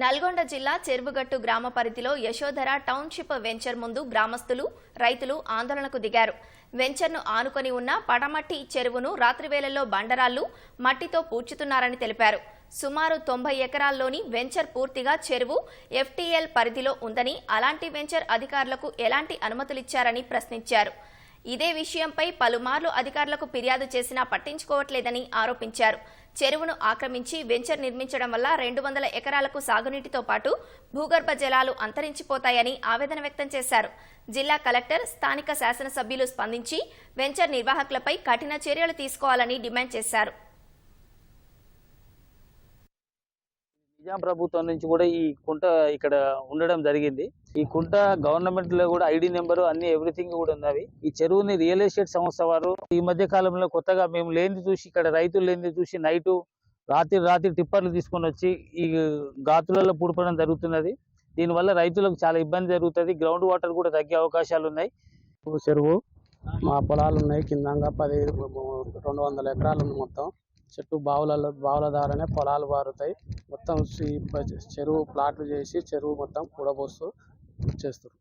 నల్గొండ జిల్లా చెరువుగట్టు గ్రామ పరిధిలో యశోధర టౌన్షిప్ వెంచర్ ముందు గ్రామస్తులు రైతులు ఆందోళనకు దిగారు. వెంచర్ను ఆనుకొని ఉన్న పడమట్టి చెరువును రాత్రివేళల్లో బండరాళ్ళు మట్టితో పూడ్చుతున్నారని తెలిపారు. సుమారు తొంభై ఎకరాల్లోని వెంచర్ పూర్తిగా చెరువు ఎఫ్టీఎల్ పరిధిలో ఉందని అలాంటి వెంచర్ అధికారులకు ఎలాంటి అనుమతులిచ్చారని ప్రశ్నించారు. ఇదే విషయంపై పలుమార్లు అధికారులకు ఫిర్యాదు చేసినా పట్టించుకోవట్లేదని ఆరోపించారు. చెరువును ఆక్రమించి వెంచర్ నిర్మించడం వల్ల రెండు వందల ఎకరాలకు సాగునీటితో పాటు భూగర్భ జలాలు అంతరించిపోతాయని ఆవేదన వ్యక్తం చేశారు. జిల్లా కలెక్టర్ స్థానిక శాసనసభ్యులు స్పందించి వెంచర్ నిర్వాహకులపై కఠిన చర్యలు తీసుకోవాలని డిమాండ్ చేశారు. నిజాం ప్రభుత్వం నుంచి కూడా ఈ కుంట ఇక్కడ ఉండడం జరిగింది. ఈ కుంట గవర్నమెంట్లో కూడా ఐడి నెంబర్ అన్ని ఎవ్రీథింగ్ కూడా ఉన్నవి ఈ చెరువుని రియల్ ఎస్టేట్ సంస్థ వారు ఈ మధ్య కాలంలో కొత్తగా మేము లేనిది చూసి ఇక్కడ రైతులు లేనిది చూసి నైట్ రాత్రి రాత్రి టిప్పర్లు తీసుకొని వచ్చి ఈ గాతులలో పుడపడం జరుగుతున్నది. దీనివల్ల రైతులకు చాలా ఇబ్బంది జరుగుతుంది. గ్రౌండ్ వాటర్ కూడా తగ్గే అవకాశాలు ఉన్నాయి. చెరువు చెరువు మా పొలాలు ఉన్నాయి. కిందంగా పది రెండు వందల ఎకరాలు ఉంది మొత్తం. చెట్టు బావులలో బావుల ద్వారానే పొలాలు పారుతాయి మొత్తం చెరువు ప్లాట్లు చేసి చెరువు మొత్తం కూడబోస్తూ చేస్తారు